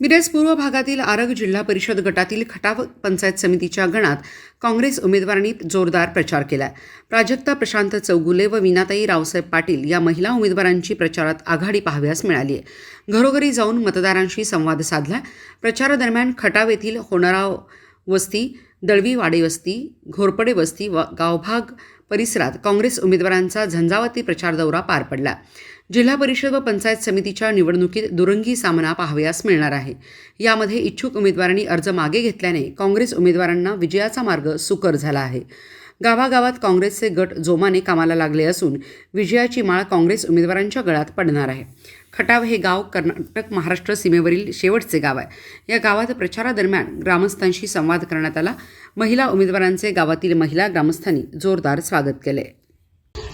मिरज पूर्व भागातील आरग जिल्हा परिषद गटातील खटाव पंचायत समितीच्या गणात काँग्रेस उमेदवारांनी जोरदार प्रचार केला प्राजक्ता प्रशांत चौगुले व विनाताई रावसाहेब पाटील या महिला उमेदवारांची प्रचारात आघाडी पाहाव्यास मिळाली आहे घरोघरी जाऊन मतदारांशी संवाद साधला. प्रचारादरम्यान खटाव येथील होणाराव वस्ती दळवी वाडे वस्ती घोरपडे वस्ती व गावभाग परिसरात काँग्रेस उमेदवारांचा झंझावती प्रचार दौरा पार पडला. जिल्हा परिषद व पंचायत समितीच्या निवडणुकीत दुरंगी सामना पाहावयास मिळणार आहे. यामध्ये इच्छुक उमेदवारांनी अर्ज मागे घेतल्याने काँग्रेस उमेदवारांना विजयाचा मार्ग सुकर झाला आहे. गावागावात काँग्रेसचे गट जोमाने कामाला लागले असून विजयाची माळ काँग्रेस उमेदवारांच्या गळ्यात पडणार आहे. खटाव हे गाव कर्नाटक महाराष्ट्र सीमेवरील शेवटचे गाव आहे. या गावात प्रचारादरम्यान ग्रामस्थांशी संवाद करण्यात आला. महिला उमेदवारांचे गावातील महिला ग्रामस्थांनी जोरदार स्वागत केले.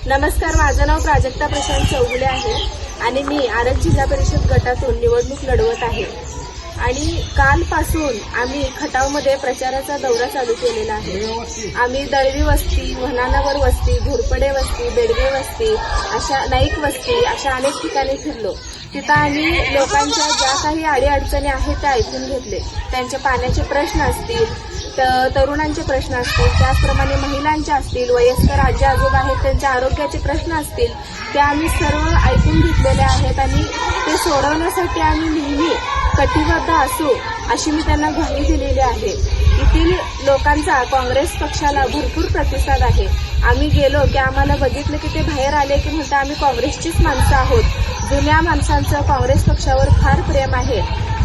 नमस्कार माझं नाव प्राजक्ता प्रशांत चौगुले आहे आणि मी आरग जिल्हा परिषद गटातून निवडणूक लढवत आहे. आणि कालपासून आम्ही खटावमध्ये प्रचाराचा दौरा चालू केलेला आहे. आम्ही दळवी वस्ती म्हणानावर वस्ती घोरपडे वस्ती बेडगे वस्ती अशा नाईक वस्ती अशा अनेक ठिकाणी फिरलो. तिथं आम्ही लोकांच्या ज्या काही अडीअडचणी आहेत त्या ऐकून घेतले. त्यांचे पाण्याचे प्रश्न असतील तर तरुणांचे प्रश्न असतील त्याचप्रमाणे महिलांचे असतील वयस्कर आजी आजोबा आहेत त्यांचे आरोग्याचे प्रश्न असतील ते आम्ही सर्व ऐकून घेतलेले आहेत आणि ते सोडवण्यासाठी आम्ही नेहमी कटिबद्ध असू अशी मी त्यांना ग्वाही दिलेली आहे. येथील लोकांचा काँग्रेस पक्षाला भरपूर प्रतिसाद आहे. आम्ही गेलो की आम्हाला बघितलं की ते बाहेर आले की म्हणता आम्ही काँग्रेसचीच माणसं आहोत. जुन्या माणसांचं काँग्रेस पक्षावर फार प्रेम आहे.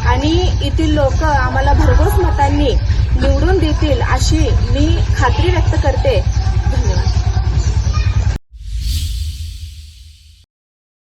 आणि येथील लोक आम्हाला भरघोस मतांनी निवडून देतील अशी मी खात्री व्यक्त करते. धन्यवाद.